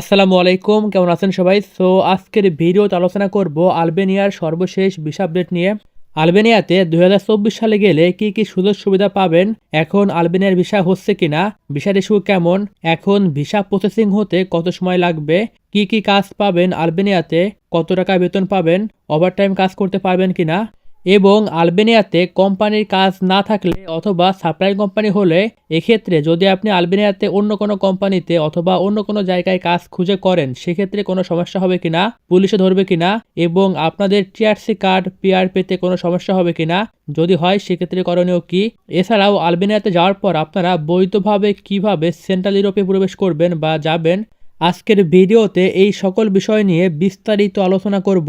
আসসালামু আলাইকুম, কেমন আছেন সবাই? সো আজকের ভিডিওতে আলোচনা করব আলবেনিয়ার সর্বশেষ ভিসা আপডেট নিয়ে। আলবেনিয়াতে দু হাজার চব্বিশ সালে গেলে কি কি সুযোগ সুবিধা পাবেন, এখন আলবেনিয়ার ভিসা হচ্ছে কিনা, ভিসার ইস্যু কেমন, এখন ভিসা প্রসেসিং হতে কত সময় লাগবে, কি কি কাজ পাবেন আলবেনিয়াতে, কত টাকা বেতন পাবেন ওভারটাইম কাজ করতে পারবেন কিনা এবং আলবেনিয়াতে কোম্পানির কাজ না থাকলে অথবা সাপ্লাই কোম্পানি হলে এক্ষেত্রে যদি আপনি আলবেনিয়াতে অন্য কোনো কোম্পানিতে অথবা অন্য কোনো জায়গায় কাজ খুঁজে করেন, সেক্ষেত্রে কোনো সমস্যা হবে কিনা, পুলিশে ধরবে কিনা এবং আপনাদের টিআরসি কার্ড পিআর পেতে কোনো সমস্যা হবে কিনা, যদি হয় সেক্ষেত্রে করণীয় কি? এছাড়াও আলবেনিয়াতে যাওয়ার পর আপনারা বৈধভাবে কীভাবে সেন্ট্রাল ইউরোপে প্রবেশ করবেন বা যাবেন আজকের ভিডিওতে এই সকল বিষয় নিয়ে বিস্তারিত আলোচনা করব।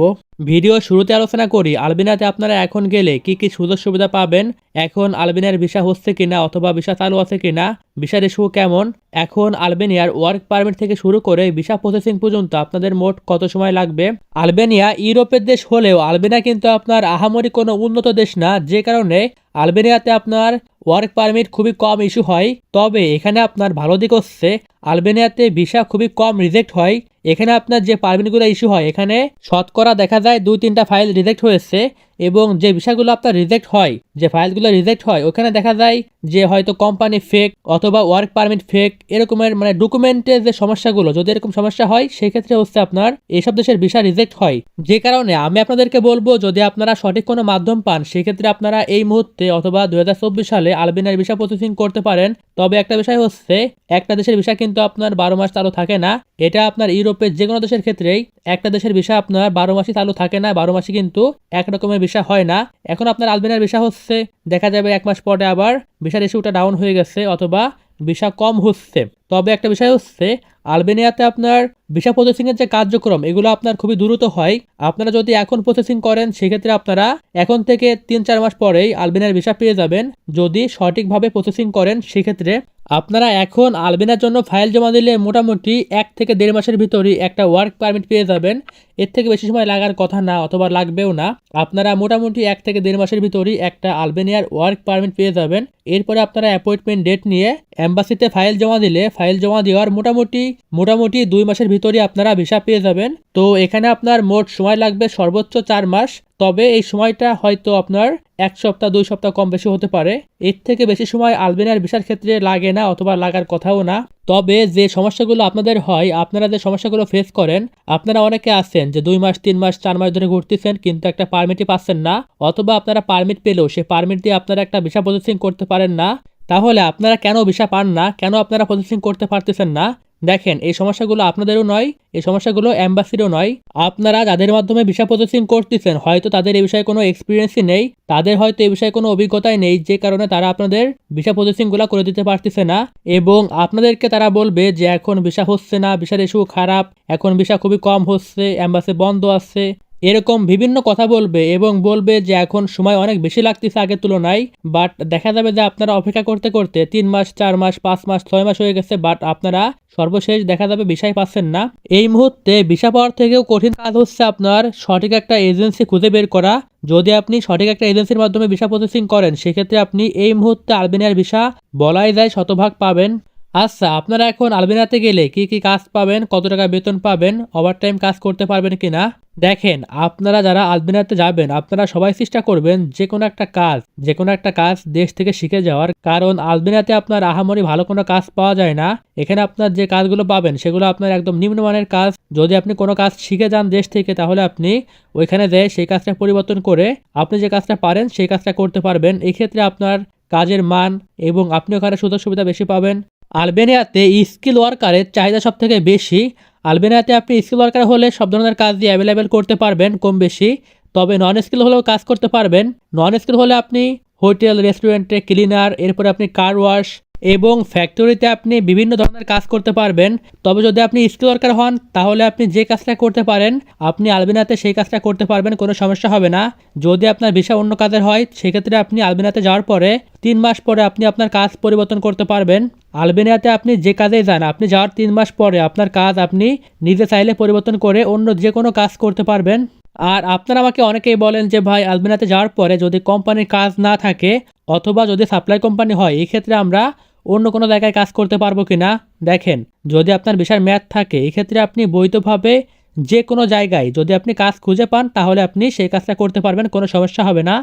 ভিডিও শুরুতে আলোচনা করি আলবেনিয়াতে আপনারা এখন গেলে কি কি সুযোগ সুবিধা পাবেন? এখন আলবেনিয়ার ভিসা হচ্ছে কিনা অথবা ভিসা চালু আছে কিনা? ভিসার ইস্যু কেমন? এখন আলবেনিয়ার ওয়ার্ক পারমিট থেকে শুরু করে ভিসা প্রসেসিং পর্যন্ত আপনাদের মোট কত সময় লাগবে? আলবেনিয়া ইউরোপের দেশ হলেও আলবেনিয়া কিন্তু আপনার আহামরি কোনো উন্নত দেশ না, যে কারণে আলবেনিয়াতে আপনার ওয়ার্ক পারমিট খুবই কম ইস্যু হয়। তবে এখানে আপনার ভালো দিক হচ্ছে, আলবেনিয়াতে ভিসা খুবই কম রিজেক্ট হয়। এখানে আপনার যে পারমিটগুলো ইস্যু হয়, এখানে শতকরা দেখা যায় দুই, তিনটা ফাইল রিজেক্ট হয়েছে এবং যে বিষয়গুলো আপনার রিজেক্ট হয়, যে ফাইলগুলো রিজেক্ট হয়, ওখানে দেখা যায় যে হয়তো কোম্পানি ফেক অথবা ওয়ার্ক পারমিট ফেক এরকমের মানে ডকুমেন্টের যে সমস্যাগুলো যদি এরকম সমস্যা হয়, সেক্ষেত্রে হচ্ছে আপনার এইসব দেশের ভিসা রিজেক্ট হয়। যে কারণে আমি আপনাদেরকে বলব, যদি আপনারা সঠিক কোনো মাধ্যম পান, সেক্ষেত্রে আপনারা এই মুহূর্তে অথবা দু হাজার চব্বিশ সালে আলবেনিয়ার ভিসা প্রসেসিং করতে পারেন। তবে একটা বিষয় হচ্ছে, একটা দেশের ভিসা কিন্তু আপনার বারো মাস চালু থাকে না। এটা আপনার ইউরোপের যে কোনো দেশের ক্ষেত্রেই একটা দেশের ভিসা আপনার বারো মাসই চালু থাকে না, বারো মাসই কিন্তু এক রকমের ভিসা হয় না। এখন আপনার আলবেনিয়ার ভিসা হচ্ছে, দেখা যাবে এক মাস পরে আবার ভিসার ইস্যুটা ডাউন হয়ে গেছে অথবা ভিসা কম হচ্ছে। তবে একটা বিষয় হচ্ছে আলবেনিয়াতে আপনার ভিসা প্রসেসিং এর যে কার্যক্রম, এগুলো আপনার খুবই দ্রুত হয়। আপনারা যদি এখন প্রসেসিং করেন, সেক্ষেত্রে আপনারা এখন থেকে তিন চার মাস পরেই আলবেনিয়ার ভিসা পেয়ে যাবেন। যদি সঠিকভাবে প্রসেসিং করেন, সেক্ষেত্রে আপনারা এখন আলবেনার জন্য ফাইল জমা দিলে মোটামুটি এক থেকে দেড় মাসের ভিতরেই একটা ওয়ার্ক পারমিট পেয়ে যাবেন। এর থেকে বেশি সময় লাগার কথা না, অথবা লাগবেও না। আপনারা মোটামুটি এক থেকে দেড় মাসের ভিতরেই একটা আলবেনিয়ার ওয়ার্ক পারমিট পেয়ে যাবেন। এরপরে আপনারা অ্যাপয়েন্টমেন্ট ডেট নিয়ে অ্যাম্বাসিতে ফাইল জমা দিলে, ফাইল জমা দেওয়ার মোটামুটি মোটামুটি দুই মাসের ভিতরেই আপনারা ভিসা পেয়ে যাবেন। তো এখানে আপনার মোট সময় লাগবে সর্বোচ্চ চার মাস। তবে এই সময়টা হয়তো আপনার এক সপ্তাহ, দুই সপ্তাহ কম বেশি হতে পারে। এর থেকে বেশি সময় আলবেনিয়ার ভিসার ক্ষেত্রে লাগে না অথবা লাগার কথাও না। তবে যে সমস্যাগুলো আপনাদের হয়, আপনারা যে সমস্যাগুলো ফেস করেন, আপনারা অনেকে আছেন যে দুই মাস, তিন মাস, চার মাস ধরে ঘুরতেছেন কিন্তু একটা পারমিটই পাচ্ছেন না অথবা আপনারা পারমিট পেলেও সেই পারমিট দিয়ে আপনারা একটা ভিসা প্রসেসিং করতে পারেন না। তাহলে আপনারা কেন ভিসা পান না? কেন আপনারা প্রসেসিং করতে পারতেছেন না? দেখেন, এই সমস্যাগুলো আপনাদেরও নয়, এই সমস্যাগুলো অ্যাম্বাসিরও নয়। আপনারা যাদের মাধ্যমে ভিসা প্রসেসিং করতেছেন, হয়তো তাদের এই বিষয়ে কোনো এক্সপিরিয়েন্সই নেই, তাদের হয়তো এ বিষয়ে কোনো অভিজ্ঞতাই নেই, যে কারণে তারা আপনাদের ভিসা প্রসেসিংগুলো করে দিতে পারতেছে না। এবং আপনাদেরকে তারা বলবে যে, এখন ভিসা হচ্ছে না, ভিসার ইস্যু খারাপ, এখন ভিসা খুবই কম হচ্ছে অ্যাম্বাসি বন্ধ আছে। এরকম বিভিন্ন কথা বলবে এবং বলবে যে এখন সময় অনেক বেশি লাগতেছে আগের তুলনায় বাট দেখা যাবে যে আপনারা অপেক্ষা করতে করতে তিন মাস, চার মাস, পাঁচ মাস, ছয় মাস হয়ে গেছে বাট আপনারা সর্বশেষ দেখা যাবে বিষয় পাচ্ছেন না। এই মুহূর্তে ভিসা পাওয়ার থেকেও কঠিন কাজ হচ্ছে আপনার সঠিক একটা এজেন্সি খুঁজে বের করা। যদি আপনি সঠিক একটা এজেন্সির মাধ্যমে ভিসা প্রসেসিং করেন, সেক্ষেত্রে আপনি এই মুহূর্তে আলবেনিয়ার ভিসা বলাই যায় শতভাগ পাবেন। আচ্ছা আপনারা এখন আলবেনিয়াতে গেলে কি কি কাজ পাবেন, কত টাকা বেতন পাবেন ওভারটাইম কাজ করতে পারবেন কিনা? দেখেন, আপনারা যারা আলবেনিয়াতে যাবেন, আপনারা সবাই চেষ্টা করবেন যে কোনো একটা কাজ যে কোনো একটা কাজ দেশ থেকে শিখে যাওয়ার। কারণ আলবেনিয়াতে আপনার আহামরি ভালো কোনো কাজ পাওয়া যায় না। এখানে আপনার যে কাজগুলো পাবেন, সেগুলো আপনার একদম নিম্নমানের কাজ। যদি আপনি কোনো কাজ শিখে যান দেশ থেকে, তাহলে আপনি ওইখানে যেয়ে সেই কাজটা পরিবর্তন করে আপনি যে কাজটা পারেন, সেই কাজটা করতে পারবেন। এক্ষেত্রে আপনার কাজের মান এবং আপনি ওখানে সুযোগ সুবিধা বেশি পাবেন। আলবেনিয়াতে স্কিল ওয়ার্কারের চাহিদা সব থেকে বেশি। আলবেনিয়াতে আপনি স্কিল ওয়ার্কার হলে সব ধরনের কাজ দিয়ে অ্যাভেলেবেল করতে পারবেন কম বেশি। তবে নন স্কিল হলেও কাজ করতে পারবেন। নন স্কিল হলে আপনি হোটেল রেস্টুরেন্টে ক্লিনার এরপরে আপনি কার ওয়াশ এবং ফ্যাক্টরিতে আপনি বিভিন্ন ধরনের কাজ করতে পারবেন। তবে যদি আপনি স্কিল ওয়ার্কার হন, তাহলে আপনি যে কাজটা করতে পারেন, আপনি আলবেনাতে সেই কাজটা করতে পারবেন, কোনো সমস্যা হবে না। যদি আপনার ভিসা অন্য কাজের হয়, সেক্ষেত্রে আপনি আলবেনাতে যাওয়ার পরে তিন মাস পরে আপনি আপনার কাজ পরিবর্তন করতে পারবেন। আলবেনিয়াতে আপনি যে কাজেই যান, আপনি যাওয়ার তিন মাস পরে আপনার কাজ আপনি নিজে চাইলে পরিবর্তন করে অন্য যে কোনো কাজ করতে পারবেন। আর আপনারা আমাকে অনেকেই বলেন যে, ভাই আলবেনাতে যাওয়ার পরে যদি কোম্পানির কাজ না থাকে, অথবা যদি সাপ্লাই কোম্পানি হয়, এক্ষেত্রে আমরা অন্য কোনো জায়গায় কাজ করতে পারব কি না? দেখেন, যদি আপনার ভিসার মেয়াদ থাকে, এক্ষেত্রে আপনি বৈধভাবে যে কোনো জায়গায় যদি আপনি কাজ খুঁজে পান, তাহলে আপনি সেই কাজটা করতে পারবেন, কোনো সমস্যা হবে না।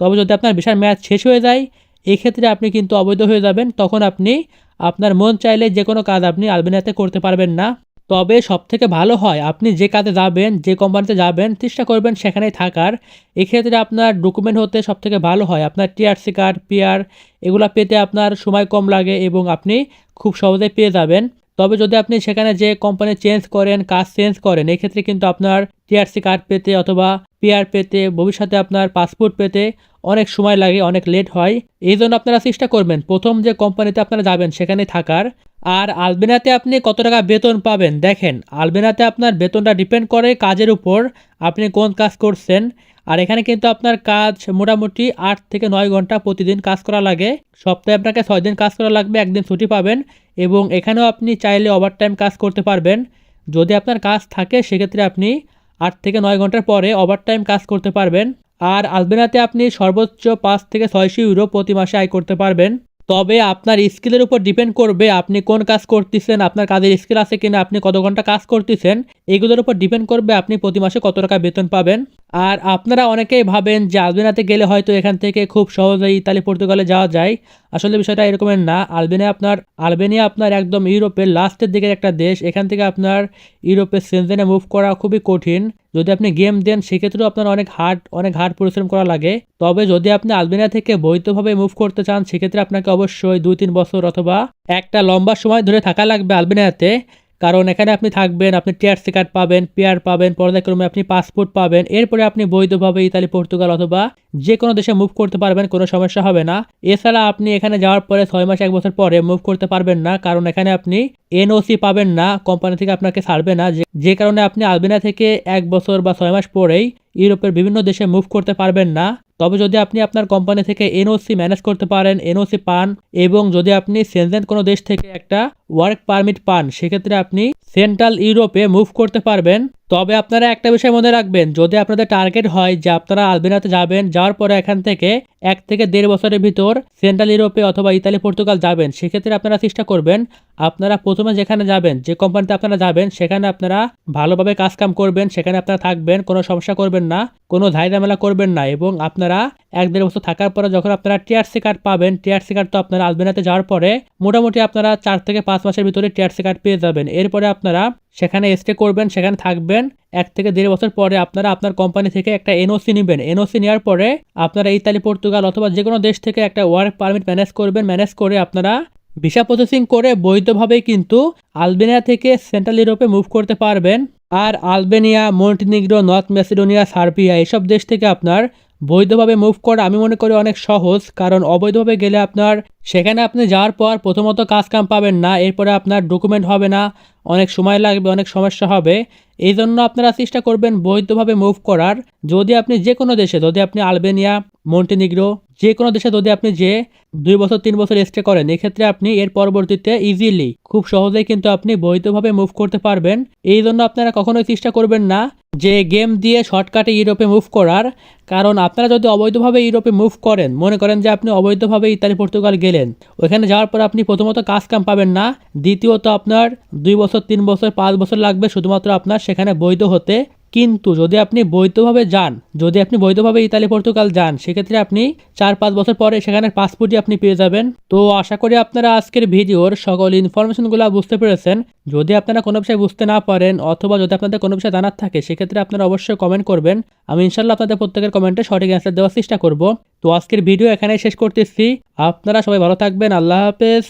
তবে যদি আপনার ভিসার মেয়াদ শেষ হয়ে যায়, এক্ষেত্রে আপনি কিন্তু অবৈধ হয়ে যাবেন। তখন আপনি আপনার মন চাইলে যে কোনো কাজ আপনি আলবেনিয়াতে করতে পারবেন না। তবে সব থেকে ভালো হয় আপনি যে কাজে যাবেন, যে কোম্পানিতে যাবেন, চেষ্টা করবেন সেখানেই থাকার। এক্ষেত্রে আপনার ডকুমেন্ট হতে সব থেকে ভালো হয়। আপনার টিআরসি কার্ড পিআর এগুলো পেতে আপনার সময় কম লাগে এবং আপনি খুব সহজে পেয়ে যাবেন। তবে যদি আপনি সেখানে যে কোম্পানি চেঞ্জ করেন, কাজ চেঞ্জ করেন, এক্ষেত্রে কিন্তু আপনার টিআরসি কার্ড পেতে অথবা পিআর পেতে, ভবিষ্যতে আপনার পাসপোর্ট পেতে অনেক সময় লাগে, অনেক লেট হয়। এই জন্য আপনারা চেষ্টা করবেন, প্রথম যে কোম্পানিতে আপনারা যাবেন সেখানে থাকার। আর আলবেনাতে আপনি কত টাকা বেতন পাবেন? দেখেন, আলবেনাতে আপনার বেতনটা ডিপেন্ড করে কাজের উপর, আপনি কোন কাজ করছেন আর এখানে কিন্তু আপনার কাজ মোটামুটি আট থেকে নয় ঘণ্টা প্রতিদিন কাজ করা লাগে। সপ্তাহে আপনাকে ছয় দিন কাজ করা লাগবে, একদিন ছুটি পাবেন এবং এখানেও আপনি চাইলে ওভারটাইম কাজ করতে পারবেন। যদি আপনার কাজ থাকে, সেক্ষেত্রে আপনি আট থেকে নয় ঘণ্টার পরে ওভারটাইম কাজ করতে পারবেন। আর আলবেনাতে আপনি সর্বোচ্চ পাঁচ থেকে ছয়শো ইউরো প্রতি মাসে আয় করতে পারবেন। তবে আপনার স্কিলের উপর ডিপেন্ড করবে আপনি কোন কাজ করতেছেন, আপনার কাজের স্কিল আছে কিনা, আপনি কত ঘণ্টা কাজ করতেছেন, এগুলোর উপর ডিপেন্ড করবে আপনি প্রতি মাসে কত টাকা বেতন পাবেন। আর আপনারা অনেকেই ভাবেন যে আলবেনাতে গেলে হয়তো এখান থেকে খুব সহজেই ইতালি, পর্তুগালে যাওয়া যায়। আসলে বিষয়টা এরকমের না। আলবেনিয়া আপনার আলবেনিয়া আপনার একদম ইউরোপের লাস্টের দিকের একটা দেশ। এখান থেকে আপনার ইউরোপের সেনজেনে মুভ করা খুবই কঠিন। যদি আপনি গেম দেন, সেক্ষেত্রেও আপনার অনেক হার্ড অনেক হার্ড পরিশ্রম করা লাগে। তবে যদি আপনি আলবেনিয়া থেকে বৈধভাবে মুভ করতে চান, সেক্ষেত্রে আপনাকে অবশ্যই দুই তিন বছর অথবা একটা লম্বা সময় ধরে থাকা লাগবে আলবেনিয়াতে। কারণ এখানে আপনি থাকবেন, আপনি টিআরসি কার্ড পাবেন, পেয়ার পাবেন পর্যায়ক্রমে আপনি পাসপোর্ট পাবেন, এরপরে আপনি বৈধভাবে ইতালি, পর্তুগাল অথবা যে কোনো দেশে মুভ করতে পারবেন, কোনো সমস্যা হবে না। এছাড়া আপনি এখানে যাওয়ার পরে ছয় মাস, এক বছর পরে মুভ করতে পারবেন না, কারণ এখানে আপনি এনওসি পাবেন না কোম্পানি থেকে আপনাকে ছাড়বে না। যে- কারণে আপনি আলবেনিয়া থেকে এক বছর বা ছয় মাস পরেই ইউরোপের বিভিন্ন দেশে মুভ করতে পারবেন না। তবে যদি আপনি আপনার কোম্পানি থেকে এনওসি ম্যানেজ করতে পারেন এনওসি পান, এবং যদি আপনি সেনজেন কোনো দেশ থেকে একটা ওয়ার্ক পারমিট পান, সেক্ষেত্রে আপনি সেন্ট্রাল ইউরোপে মুভ করতে পারবেন। তবে আপনারা একটা বিষয় মনে রাখবেন, যদি আপনাদের টার্গেট হয় যে আপনারা আলবেনাতে যাবেন, যাওয়ার পরে এখান থেকে এক থেকে দেড় বছরের ভিতর সেন্ট্রাল ইউরোপে অথবা ইতালি, পর্তুগাল যাবেন, সেক্ষেত্রে আপনারা চেষ্টা করবেন, আপনারা প্রথমে যেখানে যাবেন, যে কোম্পানিতে আপনারা যাবেন, সেখানে আপনারা ভালোভাবে কাজ কাম করবেন, সেখানে আপনারা থাকবেন, কোনো সমস্যা করবেন না, কোনো ঝামেলা করবেন না এবং আপনারা এক দেড় বছর থাকার পরে যখন আপনারা টিআরসি কার্ড পাবেন টিআরসি কার্ড তো আপনারা আলবেনাতে যাওয়ার পরে মোটামুটি আপনারা চার থেকে পাঁচ মাসের ভিতরে টিআরসি কার্ড পেয়ে যাবেন। এরপরে আপনারা সেখানে স্টে করবেন, সেখানে থাকবেন এক থেকে দেড় বছর পরে আপনারা আপনার কোম্পানি থেকে একটা এনওসি নেবেন। এনওসি নেওয়ার পরে আপনারা ইতালি, পর্তুগাল অথবা যে কোনো দেশ থেকে একটা ওয়ার্ক পারমিট ম্যানেজ করবেন। ম্যানেজ করে আপনারা ভিসা প্রসেসিং করে বৈধভাবেই কিন্তু আলবেনিয়া থেকে সেন্ট্রাল ইউরোপে মুভ করতে পারবেন। আর Albania, Montenegro North Macedonia Serbia এসব দেশ থেকে আপনার বৈধভাবে মুভ করা আমি মনে করি অনেক সহজ। কারণ অবৈধভাবে গেলে আপনার সেখানে আপনি যাওয়ার পর প্রথমত কাজ কাম পাবেন না, এরপরে আপনার ডকুমেন্ট হবে না, অনেক সময় লাগবে, অনেক সমস্যা হবে। এই জন্য আপনারা চেষ্টা করবেন বৈধভাবে মুভ করার। যদি আপনি যে কোনো দেশে, যদি আপনি আলবেনিয়া, মন্টিনিগ্রো যে কোনো দেশে যদি আপনি যে দুই বছর, তিন বছর স্টে করেন, এক্ষেত্রে আপনি এর পরবর্তীতে ইজিলি খুব সহজেই কিন্তু আপনি বৈধভাবে মুভ করতে পারবেন। এই জন্য আপনারা কখনোই চেষ্টা করবেন না যে গেম দিয়ে শর্টকাটে ইউরোপে মুভ করার। কারণ আপনারা যদি অবৈধভাবে ইউরোপে মুভ করেন, মনে করেন যে আপনি অবৈধভাবে ইতালি পর্তুগাল গেলেন, ওইখানে যাওয়ার পর আপনি প্রথমত কাজ কাম পাবেন না। দ্বিতীয়ত আপনার দুই বছর, তিন বছর, পাঁচ বছর লাগবে, শুধুমাত্র আপনার সেখানে বৈধ হতে, কিন্তু যদি আপনি বৈধভাবে যান, যদি আপনি বৈধভাবে ইতালি, পর্তুগাল যান, সেক্ষেত্রে আপনি চার, পাঁচ বছর পরে সেখানে পাসপোর্টই আপনি পেয়ে যাবেন। তো আশা করি আপনারা আজকের ভিডিওর সকল ইনফরমেশনগুলো বুঝতে পেরেছেন। যদি আপনারা কোনো বিষয়ে বুঝতে না পারেন, অথবা যদি আপনাদের কোনো বিষয়ে জানার থাকে, সেক্ষেত্রে আপনারা অবশ্যই কমেন্ট করবেন। আমি ইনশাল্লাহ আপনাদের প্রত্যেকের কমেন্টে সঠিক অ্যান্সার দেওয়ার চেষ্টা করব। তো আজকের ভিডিও এখানে শেষ করতেছি। আপনারা সবাই ভালো থাকবেন। আল্লাহ হাফেজ।